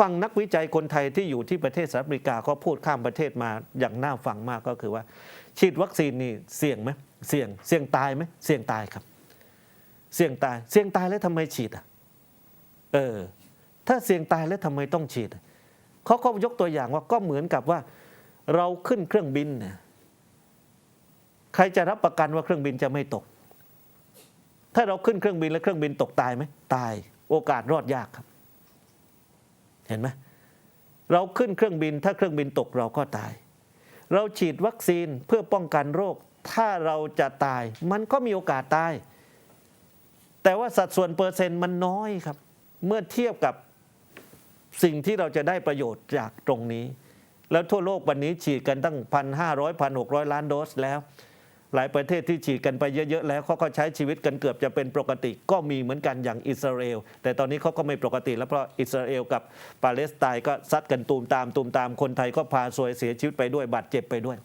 ฟังนักวิจัยคนไทยที่อยู่ที่ประเทศสหรัฐอเมริกาเขาพูดข้ามประเทศมาอย่างน่าฟังมากก็คือว่า ฉีดวัคซีนนี่เสี่ยงไหมเสี่ยงเสี่ยงตายไหมเสี่ยงตายครับ เสี่ยงตายเสี่ยงตายแล้วทำไมฉีดอะเออถ้าเสี่ยงตายแล้วทำไมต้องฉีดเขาก็ยกตัวอย่างว่าก็เหมือนกับว่า เราขึ้นเครื่องบินเนี่ยใครจะรับประกันว่าเครื่องบินจะไม่ตก ถ้าเราขึ้นเครื่องบินแล้วเครื่องบินตกตายไหมตาย โอกาสรอดยากครับ เห็นไหมเราขึ้นเครื่องบินถ้าเครื่องบินตกเราก็ตาย เราฉีดวัคซีนเพื่อป้องกันโรค ถ้าเราจะตาย มันก็มีโอกาสตาย แต่ว่าสัดส่วนเปอร์เซ็นต์มันน้อยครับ เมื่อเทียบกับสิ่งที่เราจะได้ประโยชน์จากตรงนี้ แล้วทั่วโลกวันนี้ฉีดกันตั้งพันห้าร้อยพันหกร้อยล้านโดสแล้ว หลายประเทศที่ฉีดกันไปเยอะๆแล้วเขาก็ใช้ชีวิตกันเกือบจะเป็นปกติ ก็มีเหมือนกันอย่างอิสราเอล แต่ตอนนี้เขาก็ไม่ปกติแล้วเพราะอิสราเอลกับปาเลสไตน์ก็ซัดกันตูมตามตูมตามคนไทยก็พาสวยเสียชีวิตไปด้วยบาดเจ็บไปด้วย